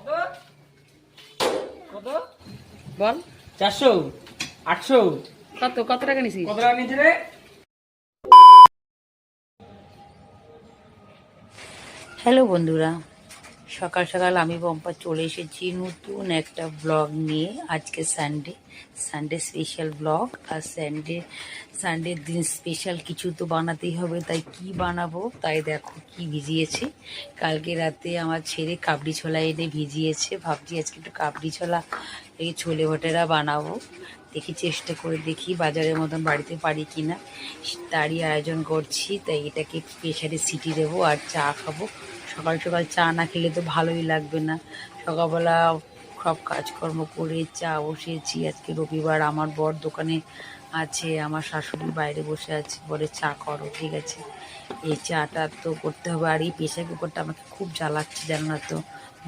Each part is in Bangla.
কত? কত? বল। চারশো আটশো। কত কত টাকা নিছিস? কত টাকা নিয়েছে রে? হ্যালো বন্ধুরা সকাল সকাল আমি বম্পা চলে এসেছি নতুন একটা ব্লগ নিয়ে, আজকে সানডে সানডে স্পেশাল ব্লগ আর সানডে সানডের দিন স্পেশাল কিছু তো বানাতেই হবে, তাই কি বানাবো, তাই দেখো কি ভিজিয়েছি। কালকে রাতে আমার ছেলে কাবড়ি ছোলা এনে ভিজিয়েছে, ভাবছি আজকে একটু কাবড়ি ছোলা, এই ছোলে ভটেরা বানাবো। দেখি, চেষ্টা করে দেখি বাজারের মতন বাড়িতে পারি কি না তারই আয়োজন করছি, তাই এটাকে প্রেশারে সিটি দেবো আর চা খাব। সকাল সকাল চা না খেলে তো ভালোই লাগবে না। সকালবেলা সব কাজকর্ম করে চা বসিয়েছি। আজকে রবিবার আমার বর দোকানে আছে, আমার শাশুড়ি বাইরে বসে আছে, বলে চা করো, ঠিক আছে? এই চাটা তো করতে হবে, আর এই প্রেশার কুকারটা আমাকে খুব জ্বালাচ্ছে, জানো না তো?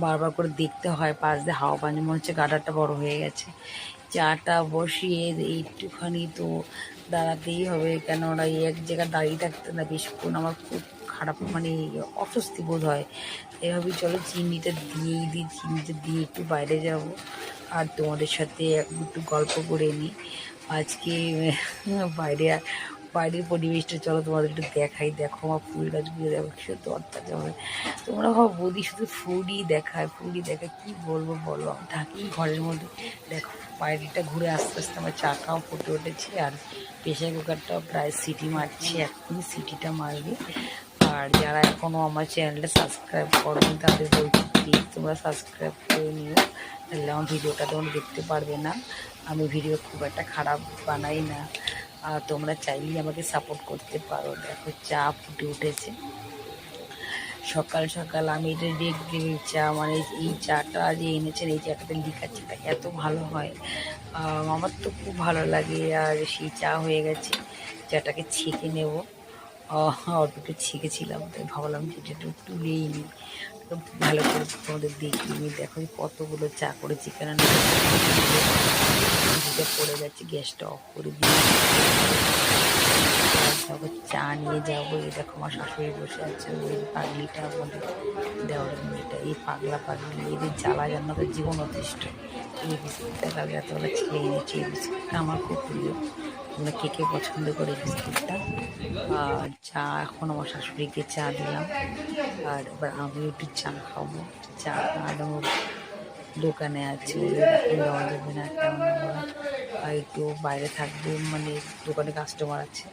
বারবার করে দেখতে হয়, পাশ দিয়ে হাওয়া পানি, মনে হচ্ছে গাডারটা বড় হয়ে গেছে। চাটা বসিয়ে একটুখানি তো দাঁড়াতেই হবে কেন ওরা এক জায়গায় দাঁড়িয়ে থাকতে না, বেশিক্ষণ আমার খুব খারাপ মানে অস্বস্তি বোধ হয়। এভাবে চলো, চিনিটা দিয়েই দিই, চিনিটা দিয়ে একটু বাইরে যাব, আর তোমাদের সাথে একটু গল্প করে নিই। আজকে বাইরে, বাইরের পরিবেশটা চলো তোমাদের একটু দেখাই। দেখো আমার ফুল গাছগুলো, দেখো সে দরকার হবে তোমরা ভাবো বৌদি শুধু ফুলই দেখায় ফুলই দেখায়, কী বলব বলো? আমি থাকি ঘরের মধ্যে। দেখো, বাইরেটা ঘুরে আস্তে আস্তে আমার চাকাও ফুটে উঠেছে, আর প্রেশার কুকারটাও প্রায় সিটি মারছে, এখনই সিটিটা মারবে। আর যারা এখনও আমার চ্যানেলটা সাবস্ক্রাইব করনি, তাদের বলছি প্লিজ তোমরা সাবস্ক্রাইব করে নিও। তাহলে আমার ভিডিওটা তোমরা দেখতে পারবে না। আমি ভিডিও খুব একটা খারাপ বানাই না। আর তোমরা চাইলেই আমাকে সাপোর্ট করতে পারো। দেখো, চা ফুটে উঠেছে। সকাল সকাল আমি এটা রেগ চা মানে এই চাটা যে এনেছেন, এই চাটাতে লিকার চাটা এত ভালো হয়। আমার তো খুব ভালো লাগে। আর সেই চা হয়ে গেছে। চাটাকে ছেঁকে নেব। অল্প একটু ছেঁকেছিলাম, তাই ভাবলাম যে এটা একটু তুলেই নিই। ভালো করে তোমাদের দেখিয়ে নিই। দেখো কতগুলো চা করেছি কেন পড়ে গেছে গ্যাসটা অফ করে দিয়ে চা নিয়ে যাব। এই দেখো, আমার শাশুড়ি বসে আছে, ওই পাগলিটা আমাদের দেওয়ার মেয়েটা এই পাগলা পাগলি এদের জ্বালা জান্নাতের জীবন অতিষ্ঠ। এই বিস্কুটটা কাল রাতেবেলা ছেড়ে এনেছি এই বিস্কুটটা আমার খুব প্রিয়। আমরা কে কে পছন্দ করি বিস্কুটটা আর চা এখন আমার শাশুড়িকে চা দিলাম। আর এবার আমি একটু চা খাব। চা আর দোকানে আছে যাবে না, কেমন আর একটু বাইরে থাকবে মানে দোকানে কাস্টমার আছে।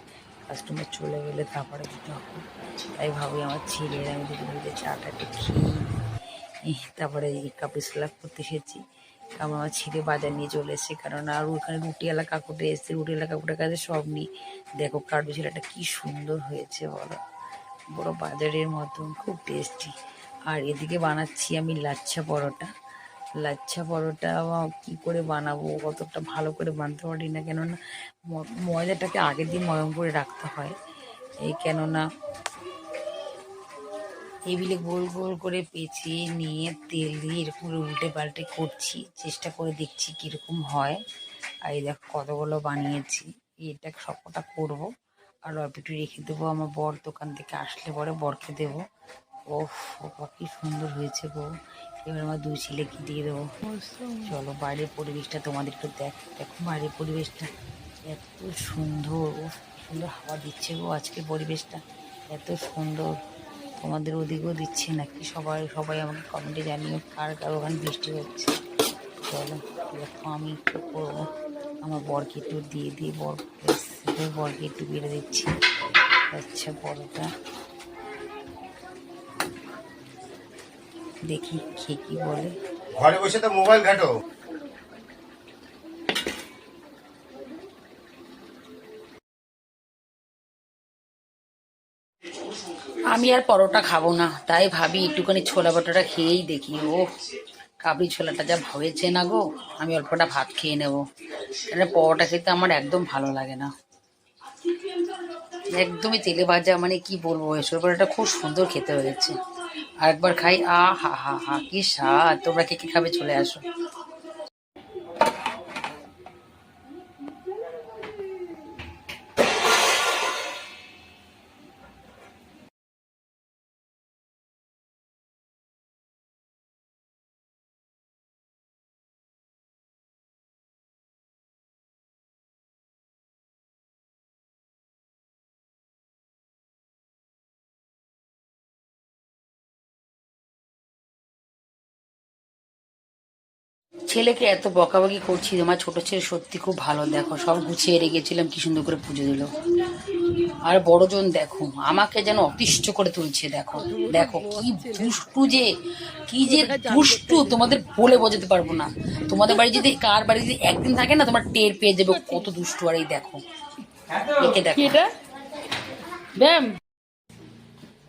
কাস্টমার চলে গেলে তারপরে দিতে হবে। তাই ভাবি আমার ছেলের আমি মিলে চাটা একটু খেয়ে। তারপরে এই কাপড় সেলাপ করতে এসেছি। আমার ছেলে বাজার নিয়ে চলে এসেছে, কারণ আর ওখানে রুটিওয়ালা কাকুটা এসছে রুটিওয়ালা কাকুটার কাছে সব নিই। দেখো কার্ডু ছেলেটা কী সুন্দর হয়েছে, বলো। বড় বাজারের মতন, খুব টেস্টি আর এদিকে বানাচ্ছি আমি লাচ্ছা পরোটা। লাচ্ছা পরোটা কি করে বানাবো? কতটা ভালো করে বানাতে পারি না, কেননা ময়দাটাকে আগের দিন ময়ম করে রাখতে হয়। এই কেননা টেবিলে গোল গোল করে পেঁচিয়ে নিয়ে তেল দিয়ে এরকম করে উল্টে পাল্টে করছি। চেষ্টা করে দেখছি কীরকম হয়। আর এই দেখো কতগুলো বানিয়েছি। এটা সবকটা করব। আর অল্প একটু রেখে দেবো আমার বর দোকান থেকে আসলে পরে বরকে দেবো। ও কি সুন্দর হয়েছে গো। এবার আমার দুই ছেলেকে দিয়ে দেবো। চলো বাইরের পরিবেশটা তোমাদের একটু দেখ, দেখো বাইরের পরিবেশটা। এত সুন্দর ও সুন্দর হাওয়া দিচ্ছে গো আজকে পরিবেশটা। এত সুন্দর। তোমাদের ওদিকেও দিচ্ছে নাকি? সবাই সবাই আমাকে কমেন্টে জানিও কার কার ওখানে বৃষ্টি হচ্ছে। চলো, দেখো আমি একটু করব? আমার বরকে একটু দিয়ে দিয়ে বর বরকে একটু বেড়ে দিচ্ছি। আচ্ছা বড়টা দেখি খেয়ে কি বলে। ঘরে বসে তো মোবাইল ঘাটো। আমি আর পরোটা খাব না। তাই ভাবি একটুখানি ছোলা বটাটা খেয়েই দেখি। ও, কাবলি ছোলাটা যা হয়েছে না গো, আমি অল্পটা ভাত খেয়ে নেব। কেন পরোটা খেতে আমার একদম ভালো লাগে না। একদমই তেলে ভাজা মানে কি বলব এসব পরোটা খুব সুন্দর খেতে হয়েছে। আরেকবার খাই আ হা হা হা, কি স্বাদ। তোমরা কে কে খাবে চলে আসো। ছেলেকে এত বকাবকি করছি তোমার ছোট ছেলে সত্যি খুব ভালো দেখো। সব গুছিয়ে রেখেছিলাম কি সুন্দর করে পুজো দিল। আর বড়জন দেখো আমাকে যেন অতিষ্ঠ করে তুলছে দেখো। দেখো কি দুষ্টু যে কি যে দুষ্টু তোমাদের বলে বোঝাতে পারব না। তোমাদের বাড়ি যদি কার বাড়ি যদি একদিন থাকে না তোমার টের পেয়ে যাবে কত দুষ্টু। আর এই দেখো একে দেখো। এটা? ব্যাম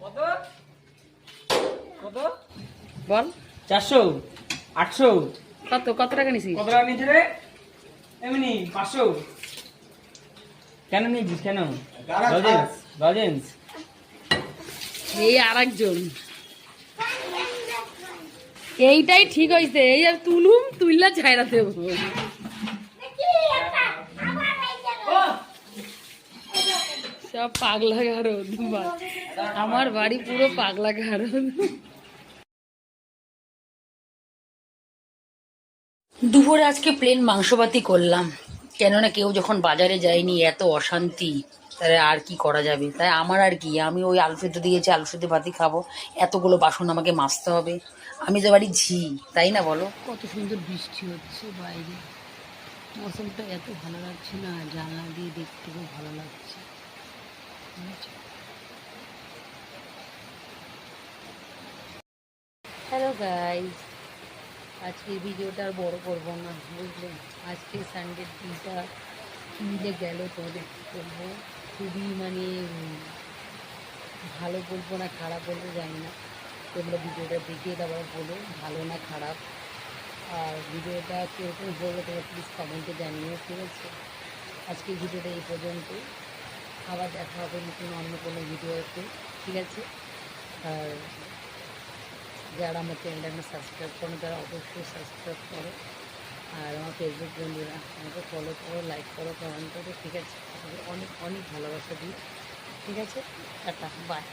কত? কত? বল। চারশো আটশো। কত কত টাকা নিছিস? কত টাকা নিয়েছে রে? এমনি পাঁচশো। কেন নিয়েছিস কেন? লজেন্স লজেন্স এই আর একজন এইটাই ঠিক হয়েছে এই আর তুলুম তুললা ছাইরা দেব। সব পাগলা গারদ আমার বাড়ি পুরো পাগলা গারদ। দুপুরে আজকে প্লেন মাংসপাতি করলাম। কেননা কেউ যখন বাজারে যায়নি এত অশান্তি। তাহলে আর কি করা যাবে? তাই আমার আর কি আমি ওই আলু সেদ্ধ দিয়েছি আলু সেদ্ধ ভাতি খাব। এতগুলো বাসন আমাকে মাজতে হবে। আমি তো বাড়ি ঝি তাই না বলো? কত সুন্দর বৃষ্টি হচ্ছে বাইরে। মৌসুমটা এত ভালো লাগছে না জানলা দিয়ে দেখতে খুব ভালো লাগছে। হ্যালো গাইস আজকের ভিডিওটা আর বড় করব না, বুঝলেন? আজকে সানডের দিনটা মিলে গেল কী করব? খুবই মানে ভালো বলব না, খারাপ বলব, জানি না। তোমরা ভিডিওটা দেখে তারপর বলো, ভালো না খারাপ? আর ভিডিওটা কীরকম হলো তোমরা প্লিজ কমেন্টে জানিও, ঠিক আছে? আজকের ভিডিওটা এই পর্যন্ত আবার দেখা হবে নতুন অন্য কোনো ভিডিওতে, ঠিক আছে? আর যারা আমার চ্যানেলটা সাবস্ক্রাইব করো তারা অবশ্যই সাবস্ক্রাইব করো। আর আমার ফেসবুক বন্ধুরা, আমাকে ফলো করো লাইক করো কমেন্ট করো। ঠিক আছে? অনেক অনেক ভালোবাসা দিই। ঠিক আছে? Tata bye